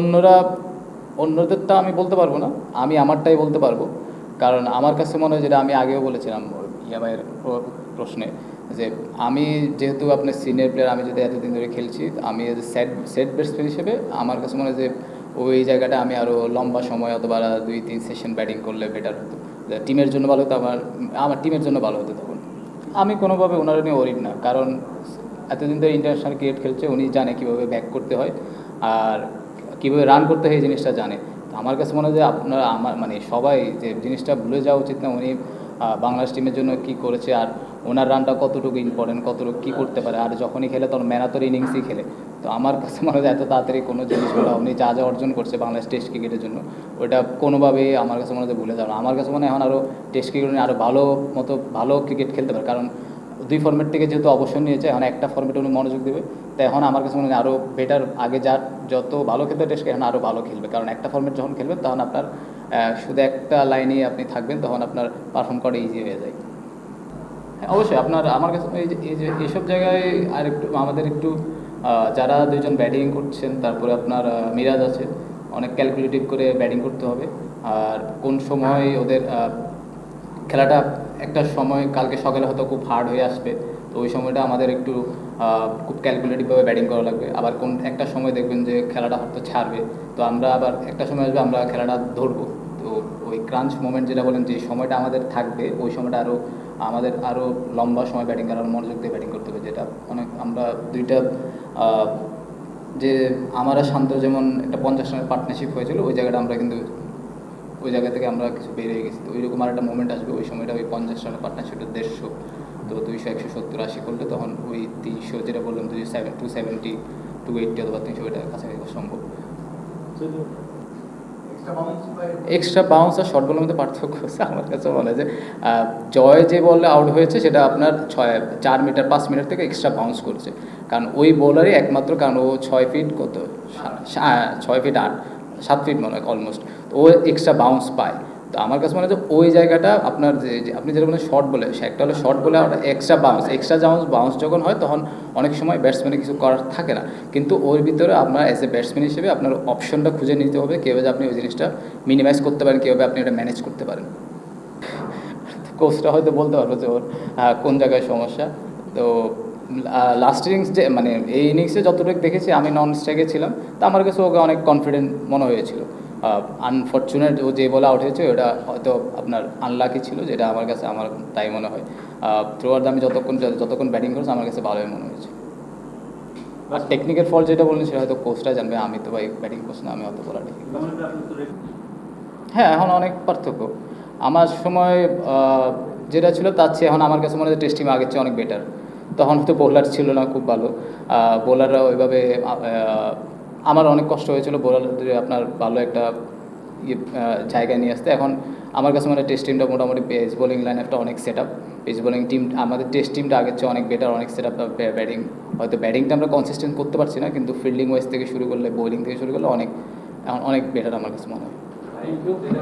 অন্যরা, অন্যদের অন্যদেরটা আমি বলতে পারব না, আমি আমারটাই বলতে পারব। কারণ আমার কাছে মনে হয় যেটা আমি আগেও বলেছিলাম ইয়ামাইয়ের প্রশ্নে যে আমি যেহেতু আপনার সিনিয়র প্লেয়ার আমি যদি এতদিন ধরে খেলছি, আমি সেট সেট ব্যাটসম্যান হিসেবে আমার কাছে মনে হয় যে ওই জায়গাটা আমি আরও লম্বা সময় অথবা দুই, তিন সেশন ব্যাটিং করলে বেটার হতো। টিমের জন্য ভালো হতো, আমার আমার টিমের জন্য ভালো হতো তখন। আমি কোনোভাবে ওনারা নিয়ে ওরিড না, কারণ এতদিন ধরে ইন্টারন্যাশনাল ক্রিকেট খেলছে, উনি জানে কীভাবে ব্যাক করতে হয়। আর কীভাবে রান করতে হয় এই জিনিসটা জানে। তো আমার কাছে মনে হয় যে আপনারা আমার মানে সবাই যে জিনিসটা ভুলে যাওয়া উচিত না, উনি বাংলাদেশ টিমের জন্য কি করেছে আর ওনার রানটা কতটুকু ইম্পর্টেন্ট কতটুকু কী করতে পারে আর যখনই খেলে তখন ম্যানাতর ইনিংসই খেলে। তো আমার কাছে মনে হয় এত তাড়াতাড়ি কোনো জিনিসগুলো উনি যা যা অর্জন করছে বাংলাদেশ টেস্ট ক্রিকেটের জন্য, ওটা কোনোভাবেই আমার কাছে মনে হয় ভুলে যাবে আমার কাছে মনে হয় এখন আরও টেস্ট ক্রিকেট আরও ভালো মতো, ভালো ক্রিকেট খেলতে পারে। কারণ দুই ফর্মেট থেকে যেহেতু অবসর নিয়েছে, এখন একটা ফর্মেটে উনি মনোযোগ দেবে। তাই এখন আমার কাছে মনে হয় আরও বেটার আগে যার যত ভালো খেলতে টেস্ট এখন আরও ভালো খেলবে। কারণ একটা ফর্মেট যখন খেলবেন তখন আপনার শুধু একটা লাইনেই আপনি থাকবেন, তখন আপনার পারফর্ম করা ইজি হয়ে যায়। হ্যাঁ অবশ্যই আপনার, আমার কাছে এই যে এই যে এইসব জায়গায় আর একটু আমাদের একটু যারা দুজন ব্যাটিং করছেন, তারপরে আপনার মিরাজ আছে, অনেক ক্যালকুলেটিভ করে ব্যাটিং করতে হবে। আর কোন সময় ওদের খেলাটা একটা সময়, কালকে সকালে হয়তো খুব হার্ড হয়ে আসবে। তো ওই সময়টা আমাদের একটু খুব ক্যালকুলেটিভভাবে ব্যাটিং করা লাগবে। আবার কোন, একটা সময় দেখবেন যে খেলাটা হয়তো ছাড়বে। তো আমরা আবার একটা সময় আসবে, আমরা খেলাটা ধরবো। তো ওই ক্রাঞ্চ মোমেন্ট যেটা বলেন, যে সময়টা আমাদের থাকবে, ওই সময়টা আরও আমাদের আরও লম্বা সময় ব্যাটিং করার মনোযোগ দিয়ে ব্যাটিং করতে হবে। যেটা অনেক আমরা দুইটা যে, আমার শান্ত যেমন একটা পঞ্চাশ রানের পার্টনারশিপ হয়েছিল, ওই জায়গাটা আমরা কিন্তু ওই জায়গা থেকে আমরা কিছু বেরিয়ে গেছি। তো ওইরকম আর একটা মোমেন্ট আসবে ওই সময়টা ওই পঞ্চাশ রানের পার্টনারশিপটা দেড়শো। তো দুইশো একশো সত্তর আশি করলে তখন ওই তিনশো যেটা বললাম দুইশো seven two seventy two eighty অথবা তিনশো ওইটার কাছাকাছি সম্ভব। এক্সট্রা বাউন্স আর শর্ট বলের মধ্যে পার্থক্য হচ্ছে আমার কাছে মনে হয় যে জয় যে বলে আউট হয়েছে সেটা আপনার ছয় চার মিটার পাঁচ মিটার থেকে এক্সট্রা বাউন্স করছে। কারণ ওই বোলারই একমাত্র কারণ ও ছয় ফিট কত? ছয় ফিট আট। সাত ফিট মনে হয় অলমোস্ট ও এক্সট্রা বাউন্স পায়। তো আমার কাছে মনে হয় ওই জায়গাটা আপনার যে আপনি যেটা বলেন শর্ট বলে একটা হলো শর্ট বলে আর extra bounce extra bounce bounce যখন হয় তখন অনেক সময় ব্যাটসম্যানের কিছু করার থাকে না। কিন্তু ওর ভিতরে আপনার অ্যাজ এ ব্যাটসম্যান হিসেবে আপনার অপশনটা খুঁজে নিতে হবে কীভাবে আপনি ওই জিনিসটা মিনিমাইজ করতে পারেন কীভাবে আপনি এটা ম্যানেজ করতে পারেন। কোচটা হয়তো বলতে পারব যে ওর কোন জায়গায় সমস্যা। তো লাস্ট ইনিংস যে মানে এই ইনিংসে যতটুকু দেখেছি আমি নন স্ট্রাইকে ছিলাম। তো আমার কাছে ওকে অনেক কনফিডেন্ট মনে হয়েছিল। আনফর্চুনেট ও যে বলে আউট হয়েছে ওটা হয়তো আপনার আনলাকি ছিল যেটা আমার কাছে আমার তাই মনে হয়। থ্রু আউট আমি যতক্ষণ যতক্ষণ ব্যাটিং করেছি আমার কাছে ভালোই মনে হয়েছে। আর টেকনিকের ফল যেটা বললেন সেটা হয়তো কোচটা জানবে আমি তো ভাই ব্যাটিং কোচ না আমি অত বলা ঠিক হ্যাঁ এখন অনেক পার্থক্য। আমার সময় যেটা ছিল তার চেয়ে এখন আমার কাছে মনে হয় টেস্টিং আগের চেয়ে অনেক বেটার তখন হয়তো বোলার ছিল না খুব ভালো। বোলাররা ওইভাবে আমার অনেক কষ্ট হয়েছিল বোলার আপনার ভালো একটা জায়গায় নিয়ে আসতে। এখন আমার কাছে মনে টেস্ট টিমটা মোটামুটি পেস বোলিং লাইন একটা অনেক set up pace bowling team আমাদের টেস্ট টিমটা আগের চেয়ে অনেক বেটার অনেক সেট আপ ব্যাটিং হয়তো ব্যাটিংটা আমরা কনসিস্টেন্ট করতে পারছি না, কিন্তু ফিল্ডিং ওয়াইজ থেকে শুরু করলে বোলিং থেকে শুরু করলে অনেক এখন অনেক বেটার আমার কাছে মনে হয়।